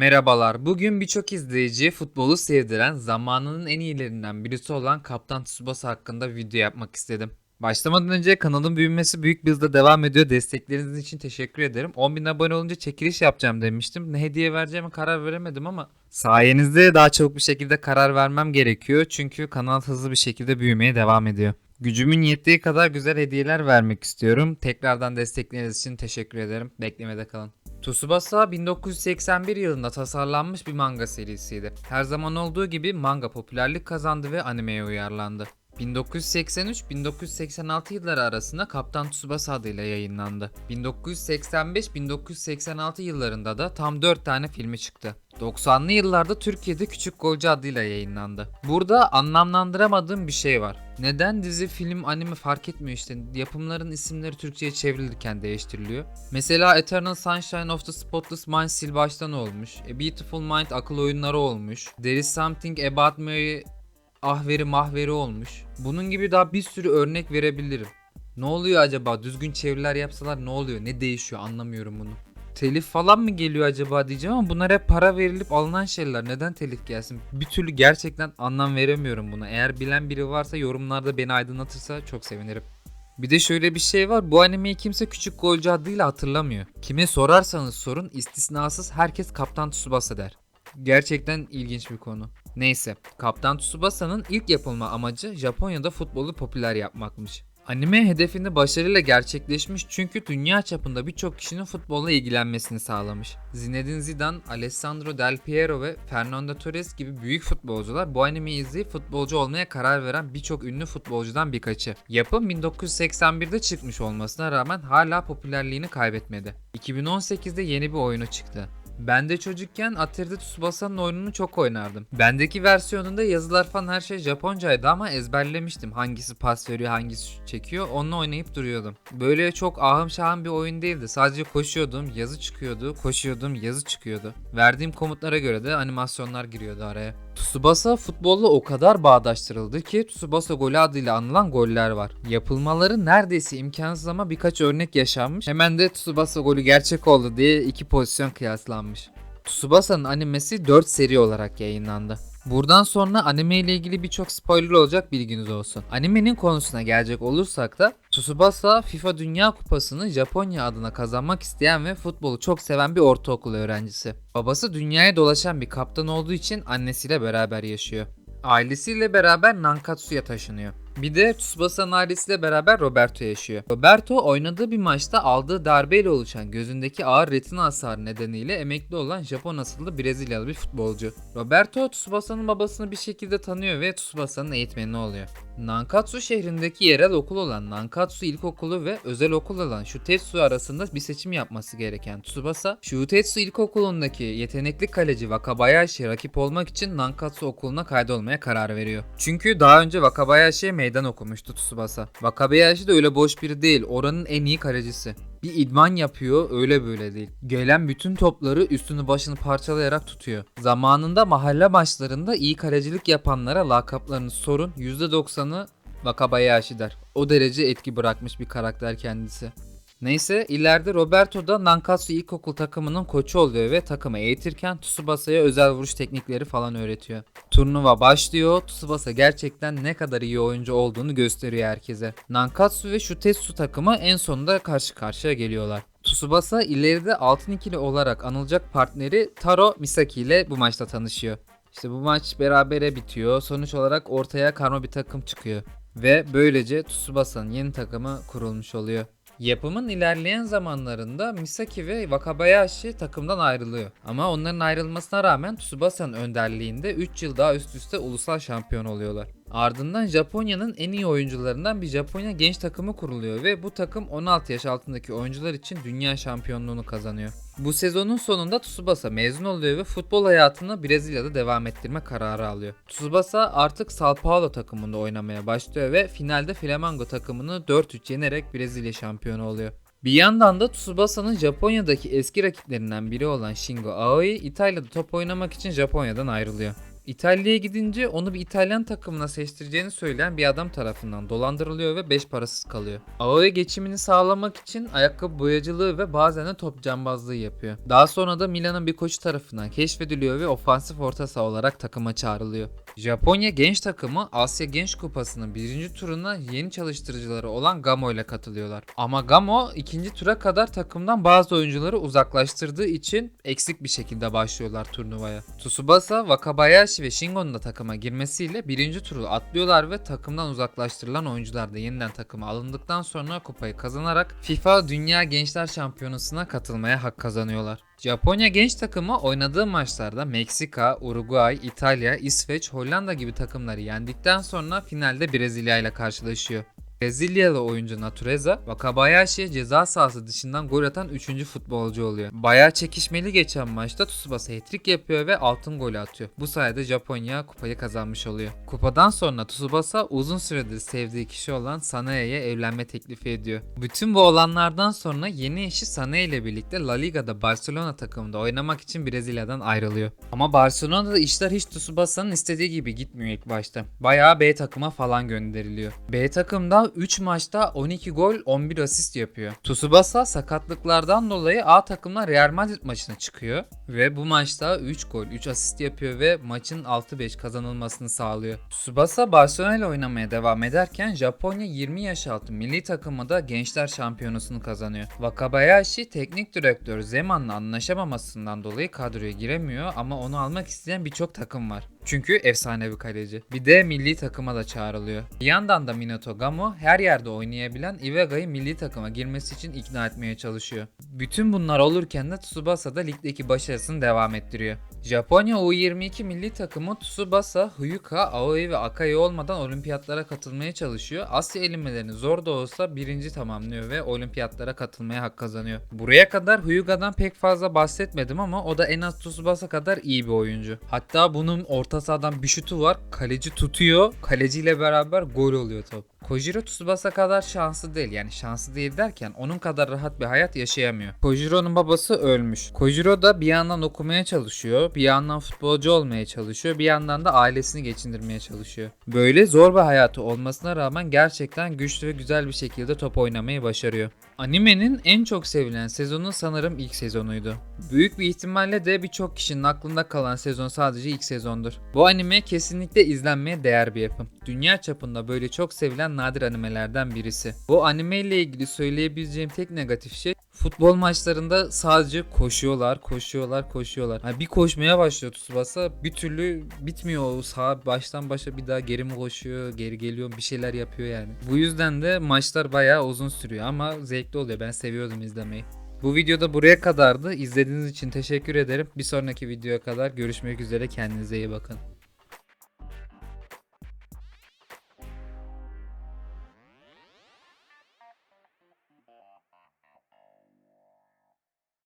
Merhabalar. Bugün birçok izleyici futbolu sevdiren zamanının en iyilerinden birisi olan Kaptan Tsubasa hakkında video yapmak istedim. Başlamadan önce kanalın büyümesi büyük bir hızla devam ediyor. Destekleriniz için teşekkür ederim. 10.000 abone olunca çekiliş yapacağım demiştim. Ne hediye vereceğime karar veremedim ama sayenizde daha çabuk bir şekilde karar vermem gerekiyor. Çünkü kanal hızlı bir şekilde büyümeye devam ediyor. Gücümün yettiği kadar güzel hediyeler vermek istiyorum. Tekrardan destekleriniz için teşekkür ederim. Beklemede kalın. Tsubasa 1981 yılında tasarlanmış bir manga serisiydi. Her zaman olduğu gibi manga popülerlik kazandı ve animeye uyarlandı. 1983-1986 yılları arasında Kaptan Tsubasa adıyla yayınlandı. 1985-1986 yıllarında da tam 4 tane filmi çıktı. 90'lı yıllarda Türkiye'de Küçük Golcü adıyla yayınlandı. Burada anlamlandıramadığım bir şey var. Neden dizi, film, anime fark etmiyor işte. Yapımların isimleri Türkçe'ye çevrilirken değiştiriliyor. Mesela Eternal Sunshine of the Spotless Mind sil baştan olmuş. A Beautiful Mind akıl oyunları olmuş. There is Something About Me ahveri mahveri olmuş. Bunun gibi daha bir sürü örnek verebilirim. Ne oluyor acaba? Düzgün çeviriler yapsalar ne oluyor? Ne değişiyor? Anlamıyorum bunu. Telif falan mı geliyor acaba diyeceğim ama bunlar hep para verilip alınan şeyler. Neden telif gelsin? Bir türlü gerçekten anlam veremiyorum buna. Eğer bilen biri varsa yorumlarda beni aydınlatırsa çok sevinirim. Bir de şöyle bir şey var. Bu animeyi kimse küçük golcü adıyla hatırlamıyor. Kime sorarsanız sorun istisnasız herkes Kaptan Tsubasa der. Gerçekten ilginç bir konu. Neyse, Kaptan Tsubasa'nın ilk yapılma amacı Japonya'da futbolu popüler yapmakmış. Anime hedefinde başarıyla gerçekleşmiş çünkü dünya çapında birçok kişinin futbolla ilgilenmesini sağlamış. Zinedine Zidane, Alessandro Del Piero ve Fernando Torres gibi büyük futbolcular bu animeyi izleyip futbolcu olmaya karar veren birçok ünlü futbolcudan birkaçı. Yapım 1981'de çıkmış olmasına rağmen hala popülerliğini kaybetmedi. 2018'de yeni bir oyunu çıktı. Ben de çocukken Atari'de Tsubasa'nın oyununu çok oynardım. Bendeki versiyonunda yazılar falan her şey Japoncaydı ama ezberlemiştim. Hangisi pas veriyor, hangisi çekiyor. Onunla oynayıp duruyordum. Böyle çok ahım şahım bir oyun değildi. Sadece koşuyordum, yazı çıkıyordu, koşuyordum, yazı çıkıyordu. Verdiğim komutlara göre de animasyonlar giriyordu araya. Tsubasa futbolla o kadar bağdaştırıldı ki Tsubasa golü adıyla anılan goller var. Yapılmaları neredeyse imkansız ama birkaç örnek yaşanmış. Hemen de Tsubasa golü gerçek oldu diye iki pozisyon kıyaslanmış. Tsubasa'nın animesi 4 seri olarak yayınlandı. Buradan sonra anime ile ilgili birçok spoiler olacak bilginiz olsun. Animenin konusuna gelecek olursak da Tsubasa FIFA Dünya Kupası'nı Japonya adına kazanmak isteyen ve futbolu çok seven bir ortaokul öğrencisi. Babası dünyaya dolaşan bir kaptan olduğu için annesiyle beraber yaşıyor. Ailesiyle beraber Nankatsu'ya taşınıyor. Bir de Tsubasa'nın ailesiyle beraber Roberto yaşıyor. Roberto oynadığı bir maçta aldığı darbeyle oluşan gözündeki ağır retina hasarı nedeniyle emekli olan Japon asıllı Brezilyalı bir futbolcu. Roberto Tsubasa'nın babasını bir şekilde tanıyor ve Tsubasa'nın eğitmeni oluyor. Nankatsu şehrindeki yerel okul olan Nankatsu İlkokulu ve özel okul olan Shutetsu arasında bir seçim yapması gereken Tsubasa, Shutetsu İlkokulu'ndaki yetenekli kaleci Wakabayashi rakip olmak için Nankatsu okuluna kaydolmaya karar veriyor. Çünkü daha önce Wakabayashi'ye meydan okumuştu Tsubasa. Wakabayashi de öyle boş biri değil, oranın en iyi kalecisi. Bir idman yapıyor öyle böyle değil. Gelen bütün topları üstünü başını parçalayarak tutuyor. Zamanında mahalle maçlarında iyi kalecilik yapanlara lakaplarını sorun %90'ı Wakabayashi der. O derece etki bırakmış bir karakter kendisi. Neyse ileride Roberto da Nankatsu İlkokul takımının koçu oluyor ve takımı eğitirken Tsubasa'ya özel vuruş teknikleri falan öğretiyor. Turnuva başlıyor. Tsubasa gerçekten ne kadar iyi oyuncu olduğunu gösteriyor herkese. Nankatsu ve Shutetsu takımı en sonunda karşı karşıya geliyorlar. Tsubasa ileride altın ikili olarak anılacak partneri Taro Misaki ile bu maçta tanışıyor. İşte bu maç berabere bitiyor. Sonuç olarak ortaya karma bir takım çıkıyor. Ve böylece Tsubasa'nın yeni takımı kurulmuş oluyor. Yapımın ilerleyen zamanlarında Misaki ve Wakabayashi takımdan ayrılıyor. Ama onların ayrılmasına rağmen Tsubasa'nın önderliğinde 3 yıl daha üst üste ulusal şampiyon oluyorlar. Ardından Japonya'nın en iyi oyuncularından bir Japonya genç takımı kuruluyor ve bu takım 16 yaş altındaki oyuncular için dünya şampiyonluğunu kazanıyor. Bu sezonun sonunda Tsubasa mezun oluyor ve futbol hayatını Brezilya'da devam ettirme kararı alıyor. Tsubasa artık Sao Paulo takımında oynamaya başlıyor ve finalde Flamengo takımını 4-3 yenerek Brezilya şampiyonu oluyor. Bir yandan da Tsubasa'nın Japonya'daki eski rakiplerinden biri olan Shingo Aoi, İtalya'da top oynamak için Japonya'dan ayrılıyor. İtalya'ya gidince onu bir İtalyan takımına seçtireceğini söyleyen bir adam tarafından dolandırılıyor ve 5 parasız kalıyor. Aoe geçimini sağlamak için ayakkabı boyacılığı ve bazen de top cambazlığı yapıyor. Daha sonra da Milan'ın bir koçu tarafından keşfediliyor ve ofansif orta saha olarak takıma çağrılıyor. Japonya genç takımı Asya Genç Kupası'nın birinci turuna yeni çalıştırıcıları olan Gamo ile katılıyorlar. Ama Gamo ikinci tura kadar takımdan bazı oyuncuları uzaklaştırdığı için eksik bir şekilde başlıyorlar turnuvaya. Tsubasa, Wakabayashi ve Shingo'nun da takıma girmesiyle birinci turu atlıyorlar ve takımdan uzaklaştırılan oyuncular da yeniden takıma alındıktan sonra kupayı kazanarak FIFA Dünya Gençler Şampiyonası'na katılmaya hak kazanıyorlar. Japonya genç takımı oynadığı maçlarda Meksika, Uruguay, İtalya, İsveç, Hollanda gibi takımları yendikten sonra finalde Brezilya ile karşılaşıyor. Brezilyalı oyuncu Natureza, Wakabayashi'ye ceza sahası dışından gol atan 3. futbolcu oluyor. Bayağı çekişmeli geçen maçta Tsubasa hat-trick yapıyor ve altın golü atıyor. Bu sayede Japonya kupayı kazanmış oluyor. Kupadan sonra Tsubasa uzun süredir sevdiği kişi olan Sanae'ye evlenme teklifi ediyor. Bütün bu olanlardan sonra yeni eşi Sanae ile birlikte La Liga'da Barcelona takımında oynamak için Brezilya'dan ayrılıyor. Ama Barcelona'da işler hiç Tsubasa'nın istediği gibi gitmiyor ilk başta. Bayağı B takıma falan gönderiliyor. B takımda 3 maçta 12 gol 11 asist yapıyor. Tsubasa sakatlıklardan dolayı A takımla Real Madrid maçına çıkıyor ve bu maçta 3 gol 3 asist yapıyor ve maçın 6-5 kazanılmasını sağlıyor. Tsubasa Barcelona ile oynamaya devam ederken Japonya 20 yaş altı milli takımı da gençler şampiyonasını kazanıyor. Wakabayashi teknik direktör Zeman'la anlaşamamasından dolayı kadroya giremiyor ama onu almak isteyen birçok takım var. Çünkü efsane bir kaleci. Bir de milli takıma da çağrılıyor. Bir yandan da Minato Gamo her yerde oynayabilen Iwaga'yı milli takıma girmesi için ikna etmeye çalışıyor. Bütün bunlar olurken de Tsubasa da ligdeki başarısını devam ettiriyor. Japonya U22 milli takımı Tsubasa, Hyuka, Aoi ve Akai olmadan olimpiyatlara katılmaya çalışıyor. Asya elimelerini zor da olsa birinci tamamlıyor ve olimpiyatlara katılmaya hak kazanıyor. Buraya kadar Hyuka'dan pek fazla bahsetmedim ama o da en az Tsubasa kadar iyi bir oyuncu. Hatta bunun orta sahadan bir şutu var. Kaleci tutuyor. Kaleciyle beraber gol oluyor top. Kojiro Tsubasa kadar şanslı değil. Yani şanslı değil derken onun kadar rahat bir hayat yaşayamıyor. Kojiro'nun babası ölmüş. Kojiro da bir yandan okumaya çalışıyor, bir yandan futbolcu olmaya çalışıyor, bir yandan da ailesini geçindirmeye çalışıyor. Böyle zor bir hayatı olmasına rağmen gerçekten güçlü ve güzel bir şekilde top oynamayı başarıyor. Animenin en çok sevilen sezonu sanırım ilk sezonuydu. Büyük bir ihtimalle de birçok kişinin aklında kalan sezon sadece ilk sezondur. Bu anime kesinlikle izlenmeye değer bir yapım. Dünya çapında böyle çok sevilen nadir animelerden birisi. Bu anime ile ilgili söyleyebileceğim tek negatif şey futbol maçlarında sadece koşuyorlar, koşuyorlar, koşuyorlar. Yani bir koşmaya başlıyor Tsubasa bir türlü bitmiyor o sağ baştan başa bir daha geri mi koşuyor, geri geliyor bir şeyler yapıyor yani. Bu yüzden de maçlar bayağı uzun sürüyor ama zevkli oluyor. Ben seviyordum izlemeyi. Bu videoda buraya kadardı. İzlediğiniz için teşekkür ederim. Bir sonraki videoya kadar görüşmek üzere. Kendinize iyi bakın.